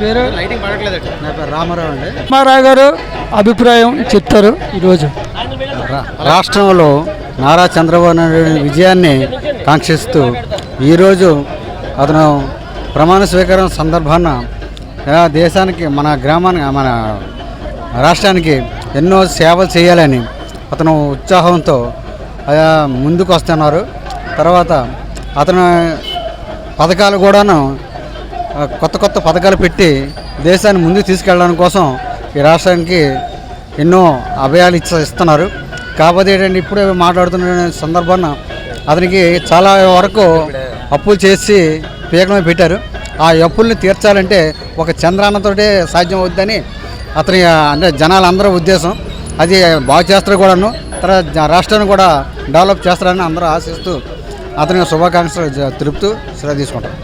పేరు? లైటింగ్ పడట్లేదట నా పేరు రామారావు అండి. రామారావు గారు అభిప్రాయం చెప్తారు ఈరోజు. రాష్ట్రంలో నారా చంద్రబాబు నాయుడు విజయాన్ని కాంక్షిస్తూ ఈరోజు అతను ప్రమాణ స్వీకారం సందర్భాన ఆ, దేశానికి మన గ్రామానికి మన రాష్ట్రానికి ఎన్నో సేవలు చేయాలని అతను ఉత్సాహంతో ఆ, ముందుకు వస్తున్నారు తర్వాత అతను పథకాలు కూడాను కొత్త కొత్త పథకాలు పెట్టి దేశాన్ని ముందుకు తీసుకెళ్ళడానికి కోసం ఈ రాష్ట్రానికి ఎన్నో అభయాలు ఇచ్చ ఇస్తున్నారు. కాకపోతే ఏంటంటే ఇప్పుడే మాట్లాడుతున్న సందర్భాన అతనికి చాలా వరకు అప్పులు చేసి పీకమే పెట్టారు. ఆ అప్పుల్ని తీర్చాలంటే ఒక చంద్రాన్నతోటే సాధ్యం అవుద్దని అతని అంటే జనాలందరూ ఉద్దేశం. అది బాగు చేస్తారు కూడాను తర్వాత రాష్ట్రాన్ని కూడా డెవలప్ చేస్తారని అందరూ ఆశిస్తూ అతనికి శుభాకాంక్షలు తెలుపుతూ శ్రద్ధ తీసుకుంటారు